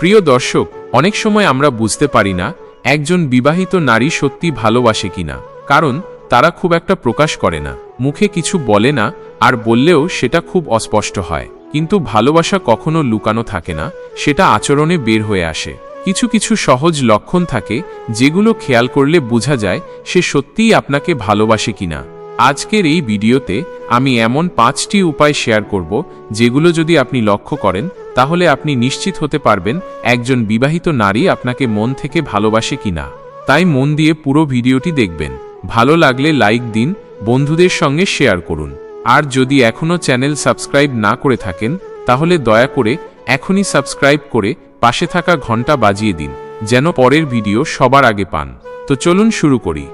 প্রিয় দর্শক, অনেক সময় আমরা বুঝতে পারি না একজন বিবাহিত নারী সত্যি ভালোবাসে কিনা, কারণ তারা খুব একটা প্রকাশ করে না, মুখে কিছু বলে না আর বললেও সেটা খুব অস্পষ্ট হয়। কিন্তু ভালোবাসা কখনো লুকানো থাকে না, সেটা আচরণে বের হয়ে আসে। কিছু কিছু সহজ লক্ষণ থাকে যেগুলো খেয়াল করলে বোঝা যায় সে সত্যিই আপনাকে ভালোবাসে কিনা। আজকের এই ভিডিওতে আমি এমন পাঁচটি উপায় শেয়ার করব যেগুলো যদি আপনি লক্ষ্য করেন তাহলে আপনি নিশ্চিত হতে পারবেন একজন বিবাহিত নারী আপনাকে মন থেকে ভালোবাসে কিনা। তাই মন দিয়ে পুরো ভিডিওটি দেখবেন। ভালো লাগলে লাইক দিন, বন্ধুদের সঙ্গে শেয়ার করুন। আর যদি এখনও চ্যানেল সাবস্ক্রাইব না করে থাকেন, তাহলে দয়া করে এখনই সাবস্ক্রাইব করে পাশে থাকা ঘণ্টা বাজিয়ে দিন, যেন পরের ভিডিও সবার আগে পান। তো চলুন শুরু করি।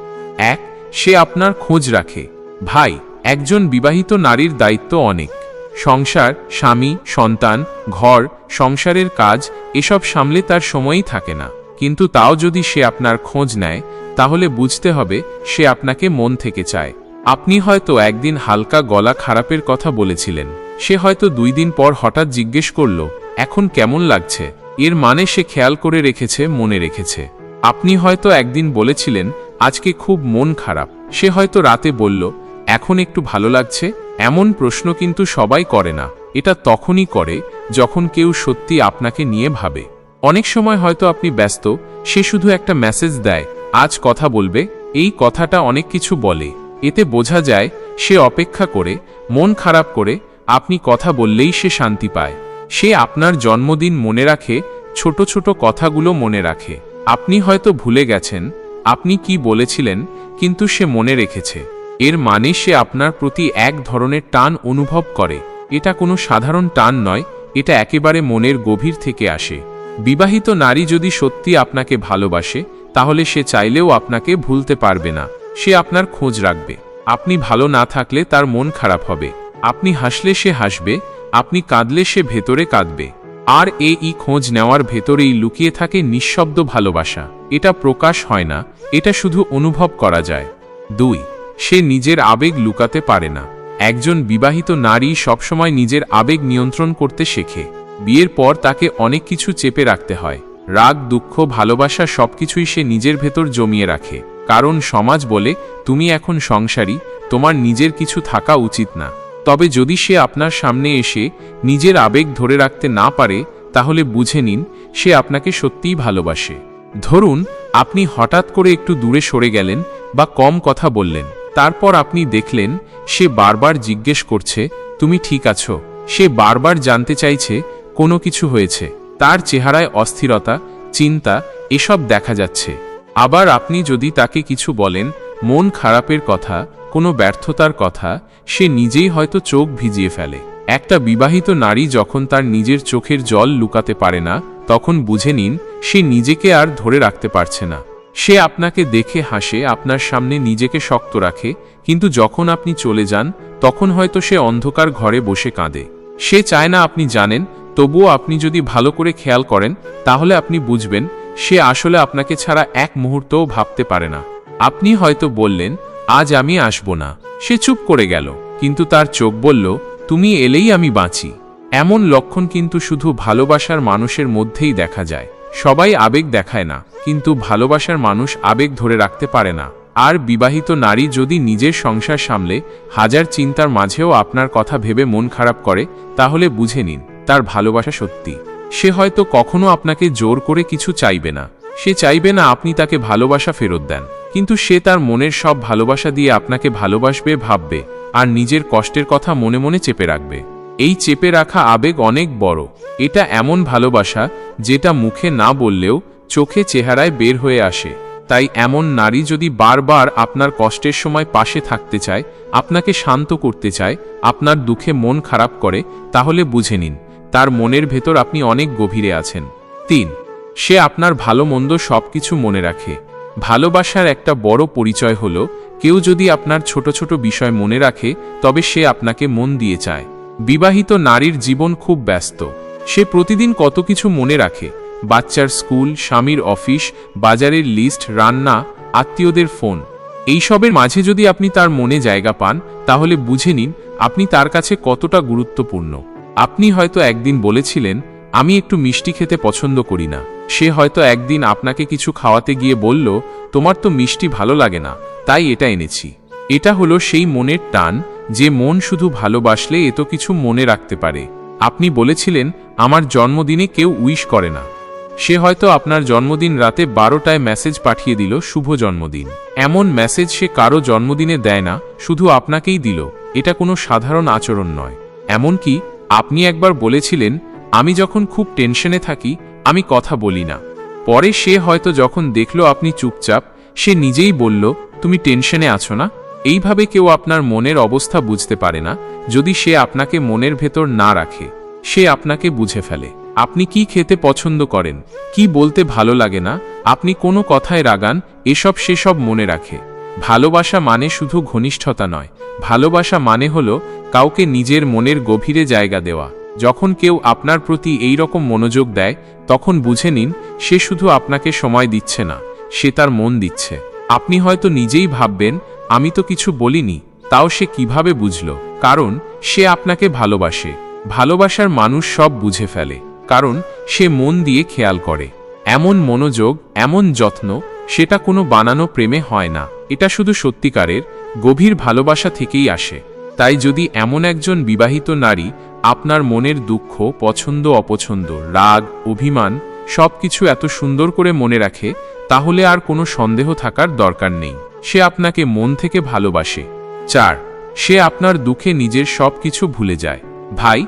এক, সে আপনার খোঁজ রাখে। ভাই, একজন বিবাহিত নারীর দায়িত্ব অনেক। সংসার, স্বামী, সন্তান, ঘর, সংসারের কাজ, এসব সামলে তার সময়ই থাকে না। কিন্তু তাও যদি সে আপনার খোঁজ নেয়, তাহলে বুঝতে হবে সে আপনাকে মন থেকে চায়। আপনি হয়তো একদিন হালকা গলা খারাপের কথা বলেছিলেন। সে হয়তো দুই দিন পর হঠাৎ জিজ্ঞেস করল, এখন কেমন লাগছে? এর মানে সে খেয়াল করে রেখেছে, মনে রেখেছে। আপনি হয়তো একদিন বলেছিলেন, আজকে খুব মন খারাপ। সে হয়তো রাতে বলল, এখন একটু ভালো লাগছে? এমন প্রশ্ন কিন্তু সবাই করে না। এটা তখনই করে যখন কেউ সত্যি আপনাকে নিয়ে ভাবে। অনেক সময় হয়তো আপনি ব্যস্ত, সে শুধু একটা মেসেজ দেয়, আজ কথা বলবে। এই কথাটা অনেক কিছু বলে। এতে বোঝা যায়, সে অপেক্ষা করে, মন খারাপ করে, আপনি কথা বললেই সে শান্তি পায়। সে আপনার জন্মদিন মনে রাখে, ছোট ছোট কথাগুলো মনে রাখে। আপনি হয়তো ভুলে গেছেন, আপনি কি বলেছিলেন, কিন্তু সে মনে রেখেছে। এর মানে সে আপনার প্রতি এক ধরনের টান অনুভব করে। এটা কোনো সাধারণ টান নয়, এটা একেবারে মনের গভীর থেকে আসে। বিবাহিত নারী যদি সত্যি আপনাকে ভালোবাসে, তাহলে সে চাইলেও আপনাকে ভুলতে পারবে না। সে আপনার খোঁজ রাখবে। আপনি ভালো না থাকলে তার মন খারাপ হবে। আপনি হাসলে সে হাসবে, আপনি কাঁদলে সে ভেতরে কাঁদবে। আর এই খোঁজ নেওয়ার ভেতরেই লুকিয়ে থাকে নিঃশব্দ ভালোবাসা। এটা প্রকাশ হয় না, এটা শুধু অনুভব করা যায়। দুই সে নিজের আবেগ লুকাতে পারে না। একজন বিবাহিত নারী সবসময় নিজের আবেগ নিয়ন্ত্রণ করতে শেখে। বিয়ের পর তাকে অনেক কিছু চেপে রাখতে হয়। রাগ, দুঃখ, ভালোবাসা সবকিছুই সে নিজের ভেতর জমিয়ে রাখে। কারণ সমাজ বলে, তুমি এখন সংসারী, তোমার নিজের কিছু থাকা উচিত না। তবে যদি সে আপনার সামনে এসে নিজের আবেগ ধরে রাখতে না পারে, তাহলে বুঝে নিন, সে আপনাকে সত্যিই ভালোবাসে। ধরুন, আপনি হঠাৎ করে একটু দূরে সরে গেলেন বা কম কথা বললেন। তারপর আপনি দেখলেন, সে বারবার জিজ্ঞেস করছে, তুমি ঠিক আছো? সে বারবার জানতে চাইছে, কোনো কিছু হয়েছে? তার চেহারায় অস্থিরতা, চিন্তা, এসব দেখা যাচ্ছে। আবার আপনি যদি তাকে কিছু বলেন, মন খারাপের কথা, কোনো ব্যর্থতার কথা, সে নিজেই হয়তো চোখ ভিজিয়ে ফেলে। একটা বিবাহিত নারী যখন তার নিজের চোখের জল লুকাতে পারে না, তখন বুঝে নিন, সে নিজেকে আর ধরে রাখতে পারছে না। সে আপনাকে দেখে হাসে, আপনার সামনে নিজেকে শক্ত রাখে, কিন্তু যখন আপনি চলে যান, তখন হয়তো সে অন্ধকার ঘরে বসে কাঁদে। সে চায় না আপনি জানেন, তবুও আপনি যদি ভালো করে খেয়াল করেন, তাহলে আপনি বুঝবেন, সে আসলে আপনাকে ছাড়া এক মুহূর্তও ভাবতে পারে না। আপনি হয়তো বললেন, আজ আমি আসব না। সে চুপ করে গেল, কিন্তু তার চোখ বলল, তুমি এলেই আমি বাঁচি। এমন লক্ষণ কিন্তু শুধু ভালোবাসার মানুষের মধ্যেই দেখা যায়। সবাই আবেগ দেখায় না, কিন্তু ভালোবাসার মানুষ আবেগ ধরে রাখতে পারে না। আর বিবাহিত নারী যদি নিজের সংসার সামলে, হাজার চিন্তার মাঝেও আপনার কথা ভেবে মন খারাপ করে, তাহলে বুঝে নিন, তার ভালোবাসা সত্যি। সে হয়তো কখনো আপনাকে জোর করে কিছু চাইবে না। সে চাইবে না আপনি তাকে ভালোবাসা ফেরত দেন। কিন্তু সে তার মনের সব ভালোবাসা দিয়ে আপনাকে ভালোবাসবে, ভাববে, আর নিজের কষ্টের কথা মনে মনে চেপে রাখবে। এই চেপে রাখা আবেগ অনেক বড়। এটা এমন ভালোবাসা, যেটা মুখে না বললেও চোখে চেহারায় বের হয়ে আসে। তাই এমন নারী যদি বারবার আপনার কষ্টের সময় পাশে থাকতে চায়, আপনাকে শান্ত করতে চায়, আপনার দুঃখে মন খারাপ করে, তাহলে বুঝে নিন, তার মনের ভেতর আপনি অনেক গভীরে আছেন। তিন, সে আপনার ভালো মন্দ সব কিছু মনে রাখে। ভালোবাসার একটা বড় পরিচয় হল, কেউ যদি আপনার ছোট ছোট বিষয় মনে রাখে, তবে সে আপনাকে মন দিয়ে চায়। বিবাহিত নারীর জীবন খুব ব্যস্ত। সে প্রতিদিন কত কিছু মনে রাখে। বাচ্চার স্কুল, স্বামীর অফিস, বাজারের লিস্ট, রান্না, আত্মীয়দের ফোন। এইসবের মাঝে যদি আপনি তার মনে জায়গা পান, তাহলে বুঝে নিন, আপনি তার কাছে কতটা গুরুত্বপূর্ণ। আপনি হয়তো একদিন বলেছিলেন, আমি একটু মিষ্টি খেতে পছন্দ করি না। সে হয়তো একদিন আপনাকে কিছু খাওয়াতে গিয়ে বলল, তোমার তো মিষ্টি ভালো লাগে না। তাই এটা এনেছি। এটা হলো সেই মনের টান যে মন শুধু ভালোবাসলে এত কিছু মনে রাখতে পারে। আপনি বলেছিলেন, আমার জন্মদিনে কেউ উইশ করে না। সে হয়তো আপনার জন্মদিন রাতে বারোটায় মেসেজ পাঠিয়ে দিল, শুভ জন্মদিন। এমন মেসেজ সে কারও জন্মদিনে দেয় না, শুধু আপনাকেই দিল। এটা কোনো সাধারণ আচরণ নয়। এমনকি আপনি একবার বলেছিলেন, আমি যখন খুব টেনশনে থাকি, আমি কথা বলি না। পরে সে হয়তো যখন দেখল আপনি চুপচাপ, সে নিজেই বলল, তুমি টেনশনে আছো না? এইভাবে কেউ আপনার মনের অবস্থা বুঝতে পারে না, যদি সে আপনাকে মনের ভেতর না রাখে। সে আপনাকে বুঝে ফেলে। আপনি কি খেতে পছন্দ করেন? কি বলতে ভালো লাগে না? আপনি কোনো কথায় রাগান, এসব সেসব মনে রাখে। ভালোবাসা মানে শুধু ঘনিষ্ঠতা নয়। ভালোবাসা মানে হল কাউকে নিজের মনের গভীরে জায়গা দেওয়া। যখন কেউ আপনার প্রতি এই রকম মনোযোগ দেয়, তখন বুঝে নিন, সে শুধু আপনাকে সময় দিচ্ছে না, সে তার মন দিচ্ছে। আপনি হয়তো নিজেই ভাববেন আমি তো কিছু বলিনি, তাও সে কীভাবে বুঝল? কারণ সে আপনাকে ভালোবাসে। ভালোবাসার মানুষ সব বুঝে ফেলে, কারণ সে মন দিয়ে খেয়াল করে। এমন মনোযোগ, এমন যত্ন, সেটা কোনো বানানো প্রেমে হয় না। এটা শুধু সত্যিকারের, গভীর ভালোবাসা থেকেই আসে। তাই যদি এমন একজন বিবাহিত নারী আপনার মনের দুঃখ, পছন্দ, অপছন্দ, রাগ, অভিমান সব কিছু এত সুন্দর করে মনে রাখে, তাহলে আর কোনো সন্দেহ থাকার দরকার নেই। সে আপনাকে মন থেকে ভালোবাসে। চার, সে আপনার দুঃখে নিজের সব কিছু ভুলে যায়। ভাই,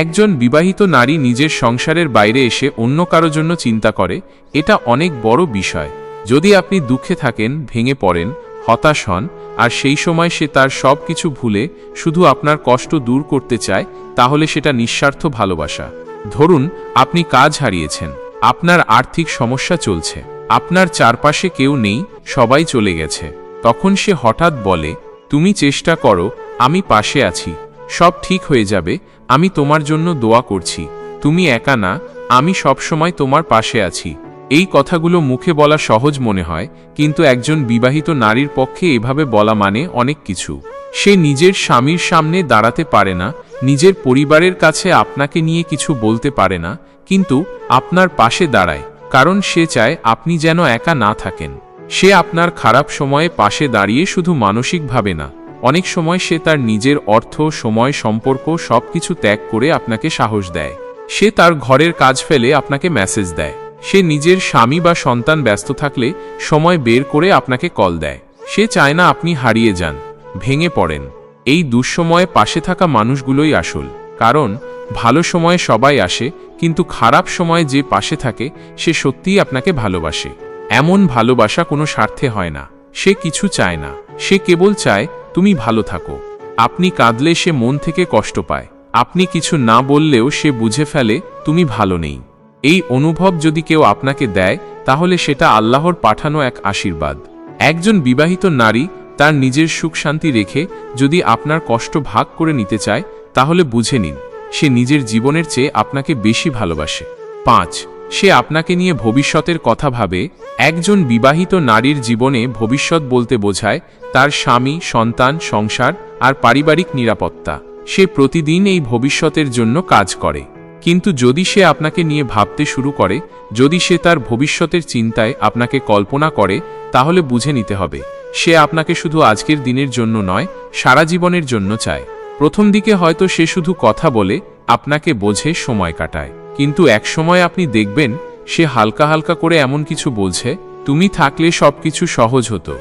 একজন বিবাহিত নারী নিজের সংসারের বাইরে এসে অন্য কারও জন্য চিন্তা করে, এটা অনেক বড় বিষয়। যদি আপনি দুঃখে থাকেন, ভেঙে পড়েন, হতাশ হন, আর সেই সময় সে তার সব কিছু ভুলে শুধু আপনার কষ্ট দূর করতে চায়, তাহলে সেটা নিঃস্বার্থ ভালোবাসা। ধরুন, আপনি কাজ হারিয়েছেন। আপনার আর্থিক সমস্যা চলছে। আপনার চারপাশে কেউ নেই, সবাই চলে গেছে। তখন সে হঠাৎ বলে, তুমি চেষ্টা করো, আমি পাশে আছি। সব ঠিক হয়ে যাবে, আমি তোমার জন্য দোয়া করছি। তুমি একা না, আমি সবসময় তোমার পাশে আছি। এই কথাগুলো মুখে বলা সহজ মনে হয়, কিন্তু একজন বিবাহিত নারীর পক্ষে এভাবে বলা মানে অনেক কিছু। সে নিজের স্বামীর সামনে দাঁড়াতে পারে না নিজের পরিবারের কাছে আপনাকে নিয়ে কিছু বলতে পারে না, কিন্তু আপনার পাশে দাঁড়ায়, কারণ সে চায় আপনি যেন একা না থাকেন। সে আপনার খারাপ সময়ে পাশে দাঁড়িয়ে শুধু মানসিকভাবে না, অনেক সময় সে তার নিজের অর্থ, সময়, সম্পর্ক সবকিছু ত্যাগ করে আপনাকে সাহস দেয়। সে তার ঘরের কাজ ফেলে আপনাকে মেসেজ দেয়। সে নিজের স্বামী বা সন্তান ব্যস্ত থাকলে সময় বের করে আপনাকে কল দেয়। সে চায় না আপনি হারিয়ে যান, ভেঙে পড়েন। এই দুঃসময়ে পাশে থাকা মানুষগুলোই আসল। কারণ, ভালো সময়ে সবাই আসে, কিন্তু খারাপ সময়ে যে পাশে থাকে, সে সত্যিই আপনাকে ভালোবাসে। এমন ভালোবাসা কোনো স্বার্থে হয় না। সে কিছু চায় না। সে কেবল চায়, তুমি ভালো থাকো। আপনি কাঁদলে সে মন থেকে কষ্ট পায়। আপনি কিছু না বললেও সে বুঝে ফেলে, তুমি ভালো নেই। এই অনুভব যদি কেউ আপনাকে দেয়, তাহলে সেটা আল্লাহর পাঠানো এক আশীর্বাদ। একজন বিবাহিত নারী তার নিজের সুখ শান্তি রেখে যদি আপনার কষ্ট ভাগ করে নিতে চায়, তাহলে বুঝে নিন, সে নিজের জীবনের চেয়ে আপনাকে বেশি ভালোবাসে। পাঁচ, সে আপনাকে নিয়ে ভবিষ্যতের কথা ভাবে, একজন বিবাহিত নারীর জীবনে ভবিষ্যৎ বলতে বোঝায় তার স্বামী, সন্তান, সংসার আর পারিবারিক নিরাপত্তা। সে প্রতিদিন এই ভবিষ্যতের জন্য কাজ করে। কিন্তু যদি সে আপনাকে নিয়ে ভাবতে শুরু করে, যদি সে তার ভবিষ্যতের চিন্তায় আপনাকে কল্পনা করে, তাহলে বুঝে নিতে হবে সে আপনাকে শুধু আজকের দিনের জন্য নয়, সারা জীবনের জন্য চায়। প্রথম দিকে হয়তো সে শুধু কথা বলে, আপনাকে বোঝে, সময় কাটায়। কিন্তু এক সময় আপনি দেখবেন, সে হালকা হালকা করে এমন কিছু বলছে, তুমি থাকলে সবকিছু সহজ হতো।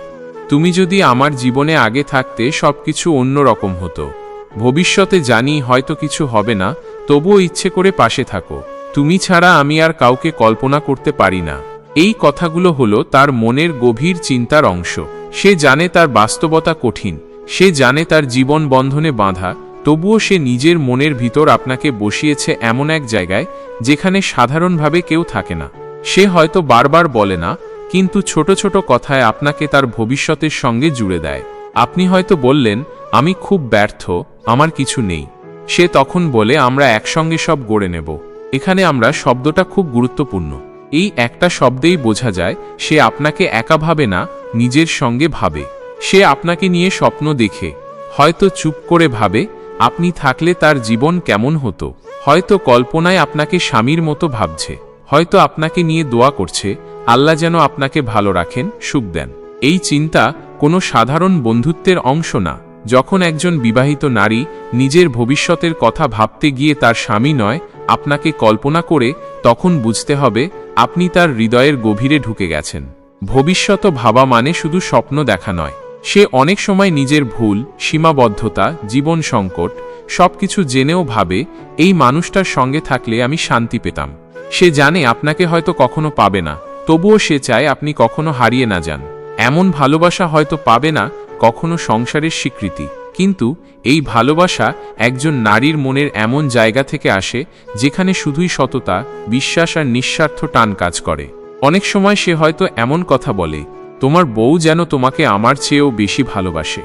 তুমি যদি আমার জীবনে আগে থাকতে সবকিছু অন্য রকম হতো। ভবিষ্যতে জানি হয়তো কিছু হবে না, তবুও ইচ্ছে করে পাশে থাকো। তুমি ছাড়া আমি আর কাউকে কল্পনা করতে পারি না। এই কথাগুলো হলো তার মনের গভীর চিন্তার অংশ। সে জানে তার বাস্তবতা কঠিন, সে জানে তার জীবন বন্ধনে বাঁধা, তবুও সে নিজের মনের ভিতর আপনাকে বসিয়েছে এমন এক জায়গায়, যেখানে সাধারণভাবে কেউ থাকে না। সে হয়তো বারবার বলে না, কিন্তু ছোট ছোট কথায় আপনাকে তার ভবিষ্যতের সঙ্গে জুড়ে দেয়। আপনি হয়তো বললেন, আমি খুব ব্যর্থ, আমার কিছু নেই। সে তখন বলে, আমরা একসঙ্গে সব গড়ে নেব। এখানে আমরা শব্দটা খুব গুরুত্বপূর্ণ। এই একটা শব্দেই বোঝা যায়, সে আপনাকে একা ভাবে না নিজের সঙ্গে ভাবে। সে আপনাকে নিয়ে স্বপ্ন দেখে। হয়তো চুপ করে ভাবে, আপনি থাকলে তার জীবন কেমন হতো। হয়তো কল্পনায় আপনাকে স্বামীর মতো ভাবছে। হয়তো আপনাকে নিয়ে দোয়া করছে, আল্লাহ যেন আপনাকে ভালো রাখেন, সুখ দেন। এই চিন্তা কোনো সাধারণ বন্ধুত্বের অংশ না। যখন একজন বিবাহিত নারী নিজের ভবিষ্যতের কথা ভাবতে গিয়ে তার স্বামী নয়, আপনাকে কল্পনা করে তখন বুঝতে হবে, আপনি তার হৃদয়ের গভীরে ঢুকে গেছেন। ভবিষ্যৎ ভাবা মানে শুধু স্বপ্ন দেখা নয়। সে অনেক সময় নিজের ভুল, সীমাবদ্ধতা, জীবন সংকট, সবকিছু জেনেও ভাবে, এই মানুষটার সঙ্গে থাকলে আমি শান্তি পেতাম। সে জানে আপনাকে হয়তো কখনো পাবে না, তবুও সে চায় আপনি কখনো হারিয়ে না যান। এমন ভালোবাসা হয়তো পাবে না, কখনো সংসারের স্বীকৃতি। কিন্তু এই ভালোবাসা একজন নারীর মনের এমন জায়গা থেকে আসে, যেখানে শুধুই সততা, বিশ্বাস আর নিঃস্বার্থ টান কাজ করে। অনেক সময় সে হয়তো এমন কথা বলে, তোমার বউ যেন তোমাকে আমার চেয়েও বেশি ভালোবাসে।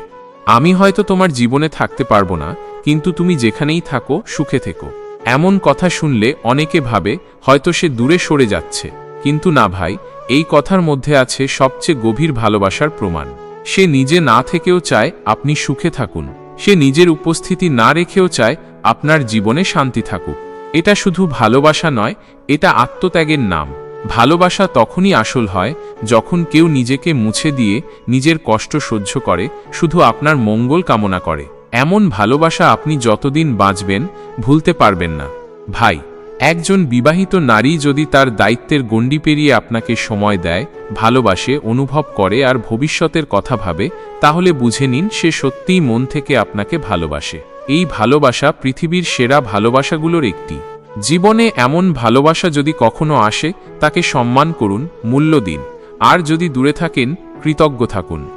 আমি হয়তো তোমার জীবনে থাকতে পারব না, কিন্তু তুমি যেখানেই থাকো, সুখে থেকো। এমন কথা শুনলে অনেকে ভাবে, হয়তো সে দূরে সরে যাচ্ছে। কিন্তু না ভাই, এই কথার মধ্যে আছে সবচেয়ে গভীর ভালোবাসার প্রমাণ। সে নিজে না থেকেও চায় আপনি সুখে থাকুন। সে নিজের উপস্থিতি না রেখেও চায় আপনার জীবনে শান্তি থাকুক। এটা শুধু ভালোবাসা নয়, এটা আত্মত্যাগের নাম। ভালোবাসা তখনই আসল হয় যখন কেউ নিজেকে মুছে দিয়ে নিজের কষ্ট সহ্য করে, শুধু আপনার মঙ্গল কামনা করে। এমন ভালোবাসা আপনি যতদিন বাঁচবেন, ভুলতে পারবেন না। ভাই, একজন বিবাহিত নারী যদি তার দায়িত্বের গণ্ডি পেরিয়ে আপনাকে সময় দেয়, ভালোবাসে, অনুভব করে আর ভবিষ্যতের কথা ভাবে, তাহলে বুঝে নিন সে সত্যিই মন থেকে আপনাকে ভালোবাসে। এই ভালোবাসা পৃথিবীর সেরা ভালোবাসাগুলোর একটি। জীবনে এমন ভালোবাসা যদি কখনো আসে, তাকে সম্মান করুন, মূল্য দিন। আর যদি দূরে থাকেন, কৃতজ্ঞ থাকুন।